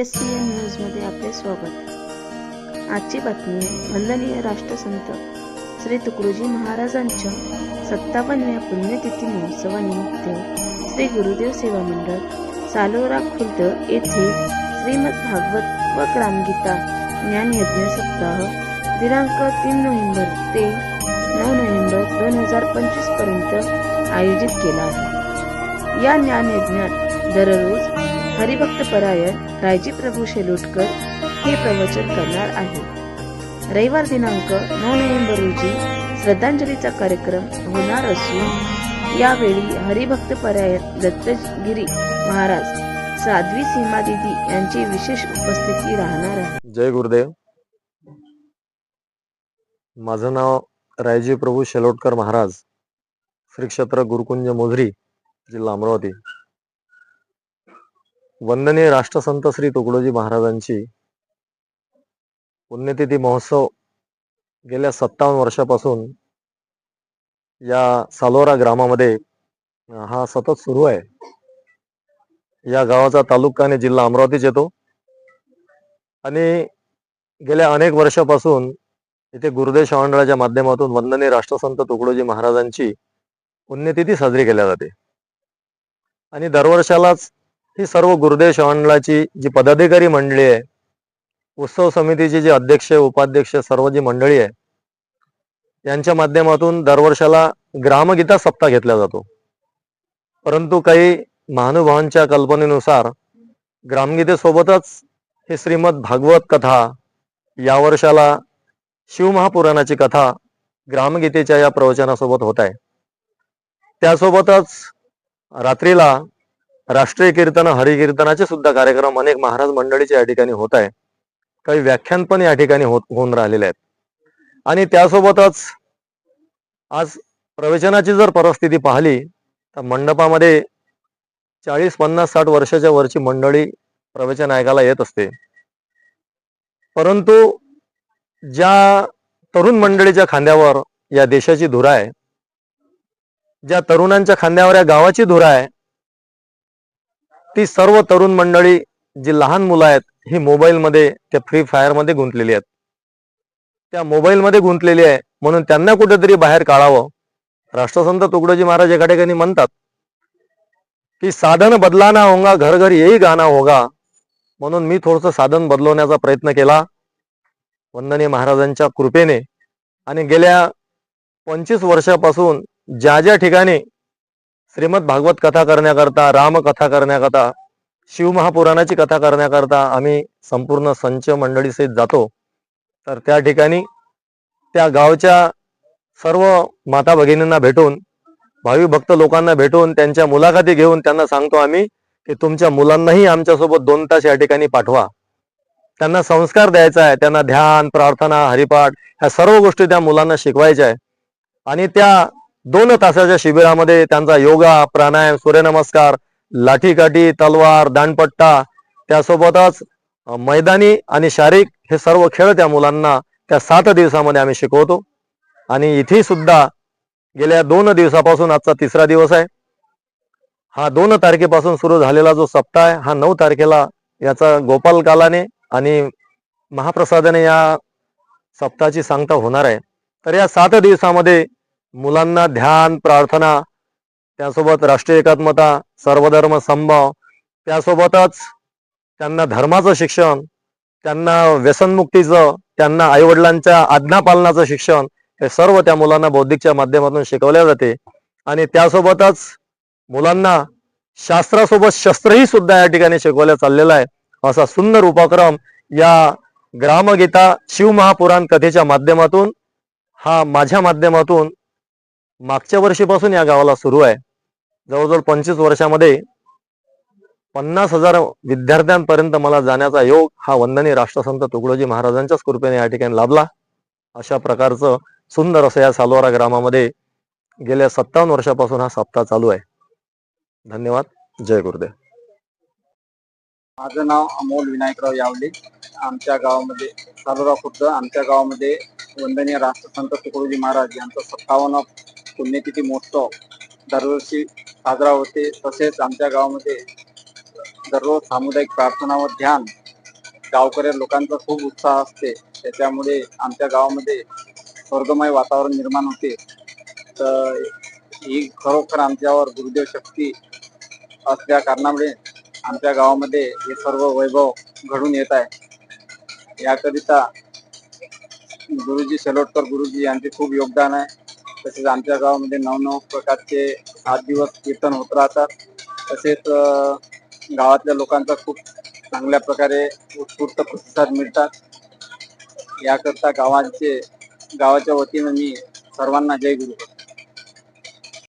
S C N न्यूजमध्ये आपले स्वागत. आजची बातमी वंदनीय राष्ट्रसंत श्री तुकडोजी महाराजांच्या सत्तावन्नव्या पुण्यतिथी महोत्सवानिमित्त श्री गुरुदेव सेवा मंडळ सालोरा खुर्द येथे श्रीमद भागवत व ग्रामगीता ज्ञानयज्ञ सप्ताह दिनांक तीन नोव्हेंबर ते नऊ नोव्हेंबर दोन हजार पंचवीसपर्यंत आयोजित केला आहे. या ज्ञानयज्ञात दररोज हरिभक्त परायण रायजी प्रभू शेलुटकर हे प्रवचन करणार आहे. रविवार दिनांक नऊ नोव्हेंबर रोजी श्रद्धांजलीचा कार्यक्रम होणार असून यावेळी हरिभक्त परायण दत्तगिरी महाराज साध्वी सीमा दिदी यांची विशेष उपस्थिती राहणार आहे. जय गुरुदेव. माझं नाव रायजी प्रभू शेलोटकर महाराज श्री क्षेत्र गुरुकुंज मोझरी जिल्हा अमरावती. वंदनीय राष्ट्रसंत श्री तुकडोजी महाराजांची पुण्यतिथी महोत्सव गेल्या सत्तावन्न वर्षापासून या सालोरा ग्रामामध्ये हा सतत सुरू आहे. या गावाचा तालुका आणि जिल्हा अमरावतीच येतो. आणि गेल्या अनेक वर्षापासून इथे गुरुदेव श्रवणराच्या माध्यमातून वंदनीय राष्ट्रसंत तुकडोजी महाराजांची पुण्यतिथी साजरी केल्या जाते. आणि दरवर्षालाच ही सर्व गुरुदेव श्रवणराची जी पदाधिकारी मंडळी आहे उत्सव समितीची जी अध्यक्ष उपाध्यक्ष सर्व जी मंडळी आहे यांच्या माध्यमातून दरवर्षाला ग्रामगीता सप्ताह घेतला जातो. परंतु काही महानुभावांच्या कल्पनेनुसार ग्रामगीतेसोबतच हे श्रीमद भागवत कथा या वर्षाला शिवमहापुराणाची कथा ग्रामगीतेच्या या प्रवचनासोबत होत आहे. त्यासोबतच रात्रीला राष्ट्रीय कीर्तन हरिकीर्तनाचे सुद्धा कार्यक्रम अनेक महाराज मंडळीचे या ठिकाणी होत आहे काही व्याख्यान पण या ठिकाणी होत होऊन राहिलेले आहेत. आणि त्यासोबतच आज प्रवचनाची जर परिस्थिती पाहिली तर मंडपामध्ये चाळीस पन्नास साठ वर्षाच्या वरची मंडळी प्रवचन ऐकायला येत असते. परंतु ज्या तरुण मंडळीच्या खांद्यावर या देशाची धुरा आहे ज्या तरुणांच्या खांद्यावर या गावाची धुरा आहे ती सर्व तरुण मंडळी जी लहान मुलं आहेत ही मोबाईलमध्ये त्या फ्री फायरमध्ये गुंतलेली आहेत. त्या मोबाईलमध्ये गुंतलेली आहे म्हणून त्यांना कुठेतरी बाहेर काढावं. राष्ट्रसंत तुकडोजी महाराज एका ठिकाणी म्हणतात की साधन बदलाना होगा घर घर येई गाना होगा. म्हणून मी थोडस साधन बदलवण्याचा प्रयत्न केला वंदनीय महाराजांच्या कृपेने. आणि गेल्या पंचवीस वर्षापासून ज्या ज्या ठिकाणी श्रीमद भागवत कथा करण्याकरता रामकथा करण्याकरता शिवमहापुराणाची कथा करण्याकरता आम्ही संपूर्ण संच मंडळीसहित जातो. तर त्या ठिकाणी त्या गावच्या सर्व माता भगिनींना भेटून भावी भक्त लोकांना भेटून त्यांच्या मुलाखती घेऊन त्यांना सांगतो आम्ही की तुमच्या मुलांनाही आमच्यासोबत दोन तास या ठिकाणी पाठवा. त्यांना संस्कार द्यायचा आहे त्यांना ध्यान प्रार्थना हरिपाठ ह्या सर्व गोष्टी त्या मुलांना शिकवायच्या आहे. आणि त्या दोन तासाच्या शिबिरामध्ये त्यांचा योगा प्राणायाम सूर्यनमस्कार लाठीकाठी तलवार दांडपट्टा त्यासोबतच मैदानी आणि शारीरिक हे सर्व खेळ त्या मुलांना त्या सात दिवसामध्ये आम्ही शिकवतो. आणि इथे सुद्धा गेल्या दोन दिवसापासून आजचा तिसरा दिवस आहे. हा दोन तारखेपासून सुरू झालेला जो सप्ताह आहे हा नऊ तारखेला याचा गोपाल कालाने आणि महाप्रसादाने या सप्ताहाची सांगता होणार आहे. तर या सात दिवसामध्ये मुलांना ध्यान प्रार्थना त्यासोबत राष्ट्रीय एकात्मता सर्वधर्म संभव त्यासोबतच त्यांना धर्माचं शिक्षण त्यांना व्यसनमुक्तीचं त्यांना आईवडिलांच्या आज्ञापालनाचं शिक्षण हे सर्व त्या मुलांना बौद्धिकच्या माध्यमातून शिकवल्या जाते. आणि त्यासोबतच मुलांना शास्त्रासोबत शस्त्रही सुद्धा या ठिकाणी शिकवल्या चाललेला आहे असा सुंदर उपक्रम या ग्रामगीता शिवमहापुराण कथेच्या माध्यमातून हा माझ्या माध्यमातून मागच्या वर्षीपासून या गावाला सुरू आहे. जवळजवळ पंचवीस वर्षामध्ये पन्नास हजार विद्यार्थ्यांपर्यंत मला जाण्याचा योग हा वंदनीय राष्ट्रसंत तुकडोजी महाराजांच्याच कृपेने या ठिकाणी लाभला. अशा प्रकारचं सुंदर असं या सालवारा ग्रामामध्ये गेल्या सत्तावन्न वर्षापासून हा सप्ताह चालू आहे. धन्यवाद. जय गुरुदेव. माझं नाव अमोल विनायकराव यावले. आमच्या गावामध्ये सालोरा खुर्द आमच्या गावामध्ये वंदनीय राष्ट्रसंत तुकडोजी महाराज यांचा सत्तावन्न पुण्यतिथी महोत्सव दरवर्षी साजरा होते. तसेच आमच्या गावामध्ये दररोज सामुदायिक प्रार्थना व ध्यान गावकऱ्या लोकांचा खूप उत्साह असते. त्याच्यामुळे आमच्या गावामध्ये स्वर्गमय वातावरण निर्माण होते. तर ही खरोखर आमच्यावर गुरुदेव शक्ती असल्या कारणामुळे आमच्या गावामध्ये हे सर्व वैभव घडून येत आहे. याकरिता गुरुजी शेलोटकर गुरुजी यांचे खूप योगदान आहे. तसेच आमच्या गावामध्ये नवनव प्रकारचे सात दिवस कीर्तन होत राहतात. तसेच गावातल्या लोकांचा खूप चांगल्या प्रकारे उत्स्फूर्त प्रतिसाद मिळतात. याकरता गावांचे गावाच्या वतीनं मी सर्वांना जय गुरु